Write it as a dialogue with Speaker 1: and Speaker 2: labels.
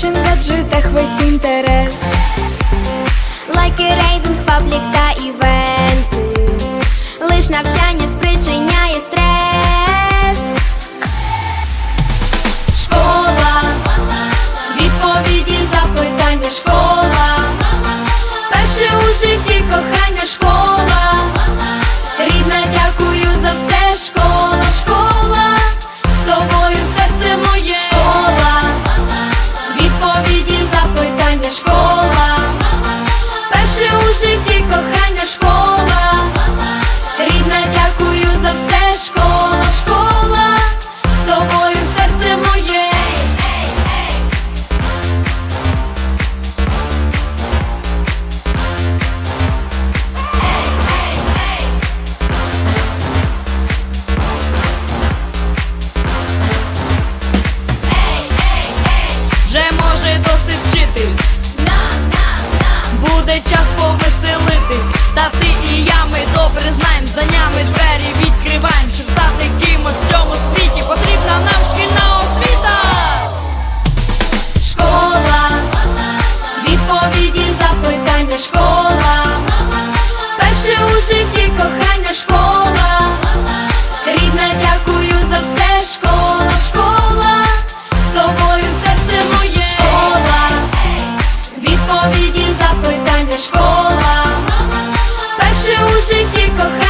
Speaker 1: Кожен в гаджетах весь інтерес,
Speaker 2: лайки, рейтинг, паблік та івенти, лиш навчання спричиняє стрес.
Speaker 1: Школа, відповіді запитання, школа, перше у житті кохання школа. добре знаєм, за нами двері відкриваєм, щоб стати кимось в цьому світі. Потрібна нам шкільна освіта. Школа, відповіді, запитання, школа, перше у житті кохання, школа, рідна, дякую за все, школа, школа, з тобою серце моє, школа, відповіді, запитання, школа. Coca